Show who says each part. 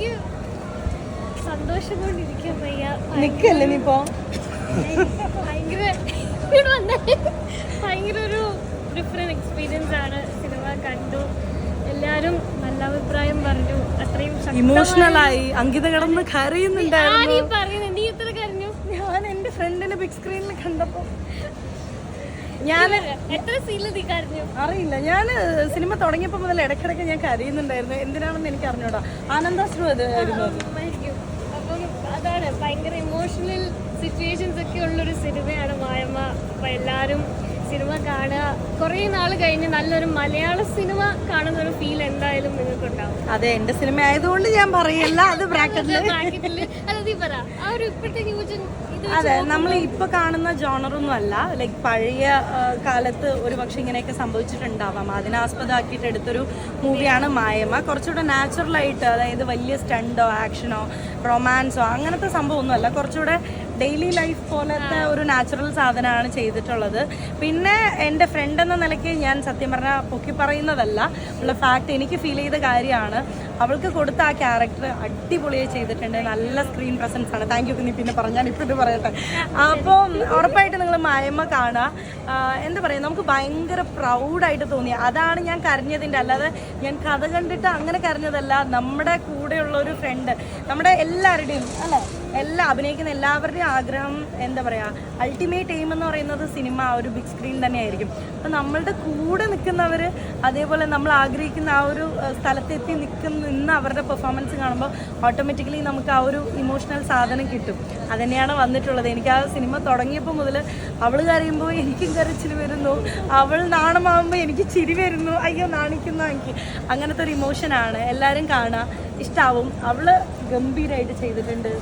Speaker 1: എനിക്ക് സന്തോഷം കൊണ്ടിരിക്കാൻ വയ്യ.
Speaker 2: നിക്കല്ലേ നീ ഇപ്പോ?
Speaker 1: ഭയങ്കര ഇവിടെ വന്നേ. ഭയങ്കര ഒരു ഡിഫറെന്റ് എക്സ്പീരിയൻസ് ആണ് സിനിമ കണ്ടു. എല്ലാരും നല്ല അഭിപ്രായം പറഞ്ഞു. അത്രയും
Speaker 2: അങ്കിത കിടന്ന് കരയുന്നുണ്ടായിരുന്നു.
Speaker 1: ആരീ പറയുന്നത് നീ ഇത്ര കരഞ്ഞു.
Speaker 2: ഞാൻ എന്റെ ഫ്രണ്ടിനെ ബിഗ് സ്ക്രീനിൽ കണ്ടപ്പോ ഞാൻ
Speaker 1: എത്ര സീനിൽ നീ കരഞ്ഞു
Speaker 2: അറിയില്ല. ഞാൻ സിനിമ തുടങ്ങിയപ്പോ മുതൽ ഇടയ്ക്കിടയ്ക്ക് ഞാൻ കരയുന്നുണ്ടായിരുന്നു. എന്തിനാണെന്ന് എനിക്ക് അറിഞ്ഞോടാ ആനന്ദാശ്രു അത് ആയിരുന്നു.
Speaker 1: അപ്പം അതാണ് ഭയങ്കര ഇമോഷണൽ സിറ്റുവേഷൻസ് ഒക്കെ ഉള്ളൊരു സിനിമയാണ് മായമ്മ. അപ്പൊ എല്ലാരും സിനിമ കാണുക. കുറേ നാൾ കഴിഞ്ഞ് നല്ലൊരു മലയാള സിനിമ കാണുന്ന ഒരു ഫീൽ എന്തായാലും നിങ്ങൾക്ക് ഉണ്ടാവും
Speaker 2: അതെ എന്റെ സിനിമ ആയതുകൊണ്ട് ഞാൻ പറയല്ല അത്
Speaker 1: ബ്രാക്കറ്റിൽ
Speaker 2: അതെ നമ്മൾ ഇപ്പൊ കാണുന്ന ജോണറൊന്നും അല്ല. ലൈക് പഴയ കാലത്ത് ഒരു പക്ഷെ ഇങ്ങനെയൊക്കെ സംഭവിച്ചിട്ടുണ്ടാവാം. അതിനാസ്പദമാക്കിയിട്ട് എടുത്തൊരു മൂവിയാണ് മായമ. കുറച്ചുകൂടെ നാച്ചുറൽ ആയിട്ട് അതായത് വലിയ സ്റ്റണ്ടോ ആക്ഷനോ റൊമാൻസോ അങ്ങനത്തെ സംഭവമൊന്നും അല്ല. കുറച്ചുകൂടെ ഡെയിലി ലൈഫ് പോലത്തെ ഒരു നാച്ചുറൽ സാധനമാണ് ചെയ്തിട്ടുള്ളത്. പിന്നെ എന്റെ ഫ്രണ്ട് എന്ന നിലയ്ക്ക് ഞാൻ സത്യം പറഞ്ഞാൽ പൊക്കി പറയുന്നതല്ല. ഉള്ള ഫാക്ട് എനിക്ക് ഫീൽ ചെയ്ത കാര്യമാണ്. അവൾക്ക് കൊടുത്ത ആ ക്യാരക്ടർ അടിപൊളിയായി ചെയ്തിട്ടുണ്ട്. നല്ല സ്ക്രീൻ പ്രസൻസ് ആണ്. താങ്ക് യു പിന്നെ പറഞ്ഞാൽ ഇപ്പം ഇത് പറയട്ടെ. അപ്പോൾ ഉറപ്പായിട്ട് മായമ്മ കാണുക. എന്താ പറയുക നമുക്ക് ഭയങ്കര പ്രൗഡായിട്ട് തോന്നി അതാണ് ഞാൻ കരഞ്ഞതിന്റെ അല്ലാതെ ഞാൻ കഥ കണ്ടിട്ട് അങ്ങനെ കരഞ്ഞതല്ല. നമ്മുടെ കൂടെയുള്ള ഒരു ഫ്രണ്ട് നമ്മുടെ എല്ലാവരുടെയും അല്ല? എല്ലാ അഭിനയിക്കുന്ന എല്ലാവരുടെയും ആഗ്രഹം എന്താ പറയുക അൾട്ടിമേറ്റ് എയിം എന്ന് പറയുന്നത് സിനിമ ഒരു ബിഗ് സ്ക്രീൻ തന്നെയായിരിക്കും. അപ്പം നമ്മളുടെ കൂടെ നിൽക്കുന്നവർ അതേപോലെ നമ്മൾ ആഗ്രഹിക്കുന്ന ആ ഒരു സ്ഥലത്തെത്തി നിൽക്കുന്ന നിന്ന് അവരുടെ പെർഫോമൻസ് കാണുമ്പോൾ ഓട്ടോമാറ്റിക്കലി നമുക്ക് ആ ഒരു ഇമോഷണൽ സാധനം കിട്ടും. അതുതന്നെയാണ് വന്നിട്ടുള്ളത്. എനിക്ക് ആ സിനിമ തുടങ്ങിയപ്പോൾ മുതൽ അവൾ കരയുമ്പോൾ എനിക്കും കരച്ചിൽ വരുന്നു. അവൾ നാണമാകുമ്പോൾ എനിക്ക് ചിരി വരുന്നു. അയ്യോ നാണിക്കുന്നു എനിക്ക് അങ്ങനത്തെ ഒരു ഇമോഷനാണ് എല്ലാവരും കാണുക ഇഷ്ടാവും. അവൾ ഗംഭീരമായിട്ട് ചെയ്തിട്ടുണ്ട്.